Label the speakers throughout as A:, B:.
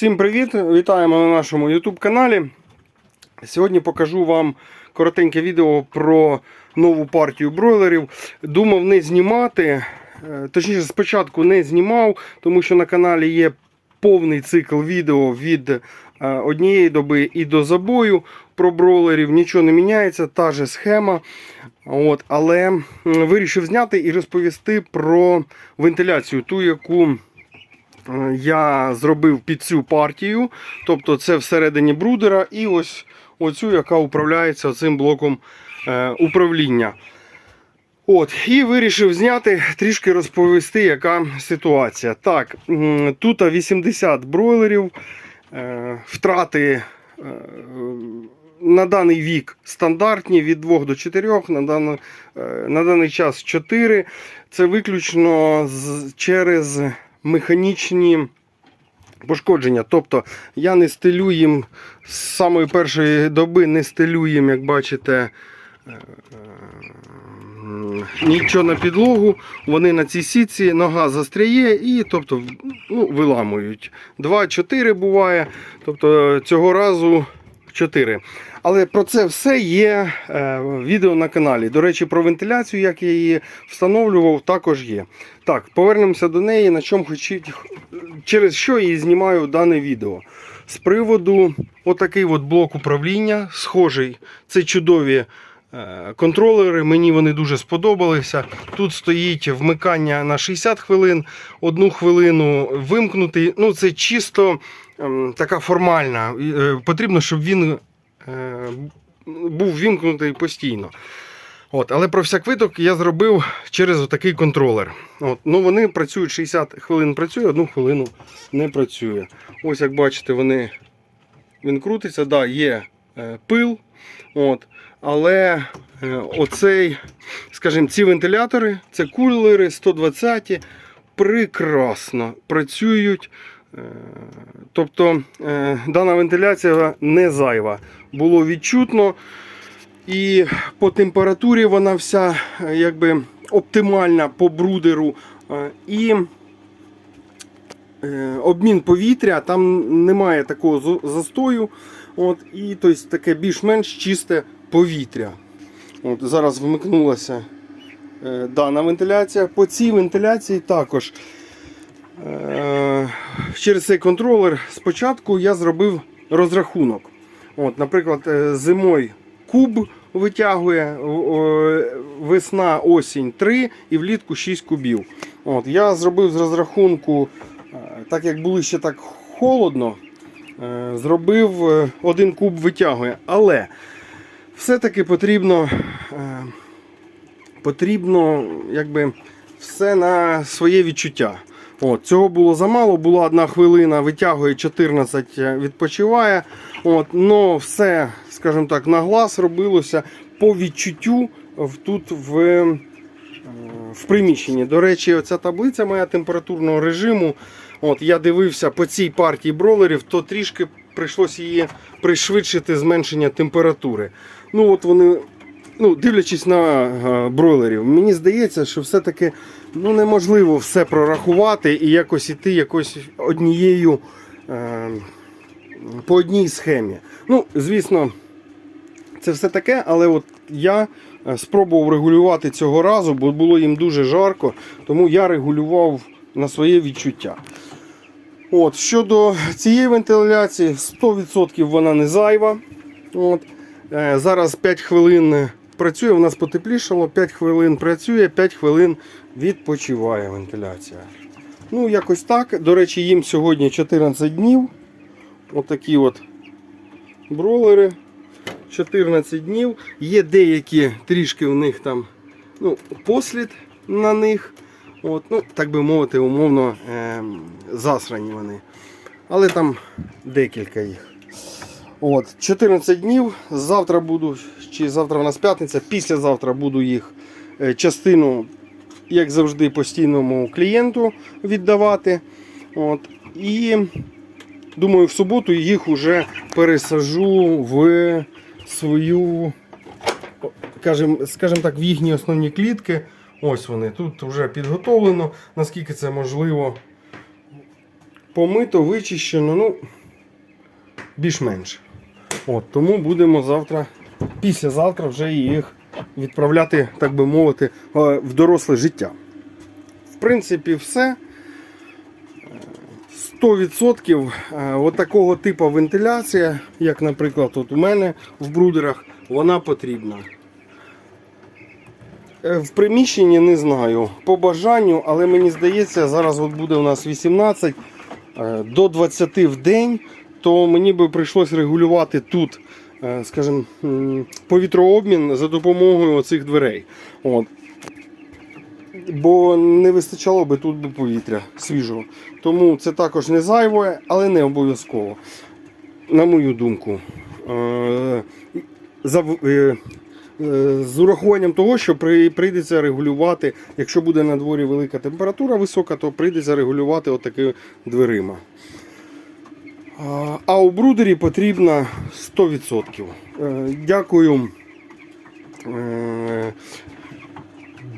A: Всім привіт! Вітаємо на нашому YouTube каналі. Сьогодні покажу вам коротеньке відео про нову партію бройлерів. Думав не знімати, е, точніше, спочатку не знімав, тому що на каналі є повний цикл відео від е, однієї доби і до забою про бройлерів. Нічого не міняється, та же схема. От, але вирішив зняти і розповісти про вентиляцію, ту, яку я зробив під цю партію. Тобто це всередині брудера, і ось оцю, яка управляється цим блоком е, управління. От, І вирішив зняти, трішки розповісти, яка ситуація. Так, тут 80 бройлерів, е, втрати. е, На даний вік стандартні від 2 до 4, на даний, е, на даний час 4. Це виключно через механічні пошкодження. Тобто я не стелю їм з самої першої доби, не стелю їм, як бачите, е, нічого на підлогу. Вони на цій сітці, нога застряє і тобто, ну, виламують. 2-4 буває. Тобто цього разу 4. Але про це все є е, відео на каналі. До речі, про вентиляцію, як я її встановлював, також є. Так, повернемося до неї, на чому хочу, через що і знімаю дане відео. З приводу отакий от блок управління, схожий. Це чудові контролери. Мені вони дуже сподобалися. Тут стоїть вмикання на 60 хвилин, одну хвилину вимкнутий. Ну, це чисто ем, така формальна. Е, Потрібно, щоб він е, був вімкнутий постійно. От, але про всяк виток я зробив через такий контролер. От, ну вони працюють 60 хвилин працює, одну хвилину не працює. Ось як бачите, вони, він крутиться, да, є е, пил. От, але е, оцей, скажімо, ці вентилятори, це кулери 120 прекрасно працюють. Е, Тобто е, дана вентиляція не зайва. Було відчутно. І по температурі вона вся якби оптимальна по брудеру. І обмін повітря, там немає такого застою. От, І тобто, таке більш-менш чисте повітря. От, зараз вмикнулася е, дана вентиляція. По цій вентиляції також е, через цей контролер спочатку я зробив розрахунок. От, наприклад, е, зимою куб витягує, весна, осінь 3 і влітку 6 кубів. От, я зробив з розрахунку, е, так як було ще так холодно, е, зробив один куб витягує. Але все-таки потрібно, е, потрібно якби, все на своє відчуття. От, цього було замало, була одна хвилина, витягує 14, е, відпочиває. От, но все, скажімо так, на глаз робилося по відчуттю в- тут в, е, в приміщенні. До речі, оця таблиця моя температурного режиму. От, я дивився по цій партії бролерів, то трішки прийшлося її пришвидшити зменшення температури. Ну, от вони ну, дивлячись на е, бройлерів, мені здається, що все-таки ну, неможливо все прорахувати і якось іти якось однією е, по одній схемі. Ну, звісно, це все таке, але от я е, спробував регулювати цього разу, бо було їм дуже жарко, тому я регулював на своє відчуття. От, щодо цієї вентиляції, 100% вона не зайва. От. Е, Зараз 5 хвилин працює, у нас потеплішало, 5 хвилин працює, 5 хвилин відпочиває вентиляція. Ну, якось так. До речі, їм сьогодні 14 днів. Отакі от бролери. 14 днів. Є деякі трішки в них там ну, послід на них. От, ну, так би мовити, умовно ем, засрані вони. Але там декілька їх. От, 14 днів. Завтра буду, чи завтра в нас п'ятниця, післязавтра буду їх е, частину, як завжди, постійному клієнту віддавати. От, і думаю, в суботу їх вже пересажу в свою, скажімо, скажімо так, в їхні основні клітки. Ось вони. Тут вже підготовлено, наскільки це можливо. помито, вичищено, ну, більш-менш. От, тому будемо завтра, післязавтра вже їх відправляти, так би мовити, е, в доросле життя. В принципі, все. Е, 100% е, от такого типу вентиляція, як, наприклад, от у мене в брудерах, вона потрібна. Е, В приміщенні не знаю. По бажанню, але мені здається, зараз от буде у нас 18 е, до 20 в день, то мені би прийшлось регулювати тут, е, скажімо, повітрообмін за допомогою оцих дверей. От. Бо не вистачало би тут би повітря свіжого. Тому це також не зайве, але не обов'язково. На мою думку. Е, е, з урахуванням того, що прийдеться регулювати, якщо буде на дворі велика температура висока, то прийдеться регулювати отакими дверима. А, у брудері потрібно 100%. Е, Дякую. Е,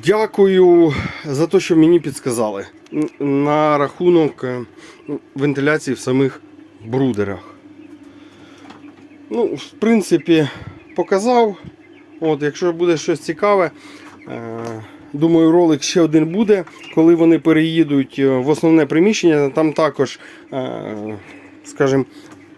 A: Дякую за те, що мені підсказали на рахунок е, вентиляції в самих брудерах. Ну, в принципі, показав. От, якщо буде щось цікаве, думаю, ролик ще один буде, коли вони переїдуть в основне приміщення. Там також, скажімо,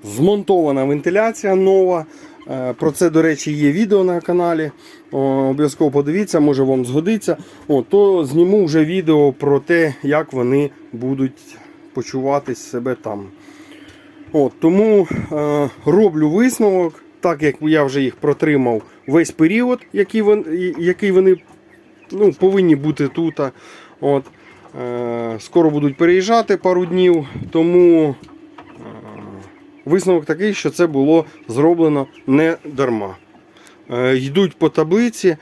A: змонтована вентиляція нова. Е, Про це, до речі, є відео на каналі. Обов'язково подивіться, може вам згодиться. О, то зніму вже відео про те, як вони будуть почуватись себе там. От, тому е, роблю висновок, так як я вже їх протримав весь період, який, вон, який вони ну, повинні бути тут. От, е, скоро будуть переїжджати пару днів, тому висновок такий, що це було зроблено не дарма. Е, йдуть по таблиці,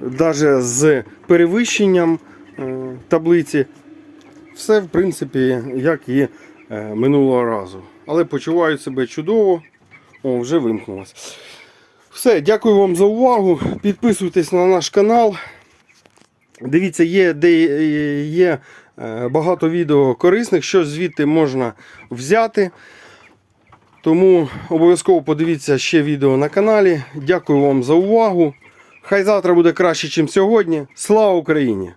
A: навіть з перевищенням е, таблиці. Все, в принципі, як і е, минулого разу. Але почуваю себе чудово. О, вже вимкнулось. Все, дякую вам за увагу. Підписуйтесь на наш канал. Дивіться, є, де є е, багато відео корисних, що звідти можна взяти. Тому обов'язково подивіться ще відео на каналі. Дякую вам за увагу. Хай завтра буде краще, ніж сьогодні. Слава Україні!